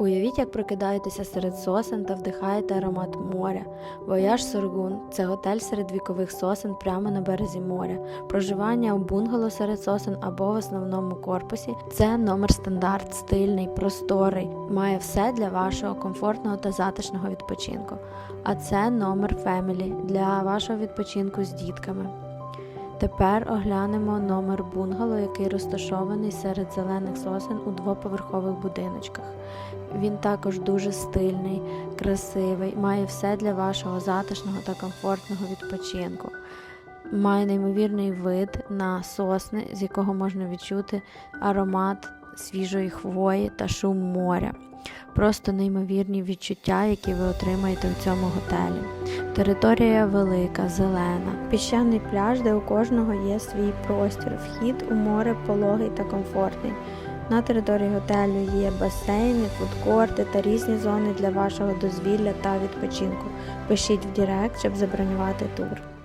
Уявіть, як прокидаєтеся серед сосен та вдихаєте аромат моря. Вояж Соргун це готель серед вікових сосен прямо на березі моря. Проживання у бунгало серед сосен або в основному корпусі це номер стандарт, стильний, просторий, має все для вашого комфортного та затишного відпочинку. А це номер Family для вашого відпочинку з дітками. Тепер оглянемо номер бунгало, який розташований серед зелених сосен у двоповерхових будиночках. Він також дуже стильний, красивий, має все для вашого затишного та комфортного відпочинку. Має неймовірний вид на сосни, з якого можна відчути аромат свіжої хвої та шум моря. Просто неймовірні відчуття, які ви отримаєте в цьому готелі. Територія велика, зелена, піщаний пляж, де у кожного є свій простір. Вхід у море пологий та комфортний. На території готелю є басейни, фудкорти та різні зони для вашого дозвілля та відпочинку. Пишіть в Директ, щоб забронювати тур.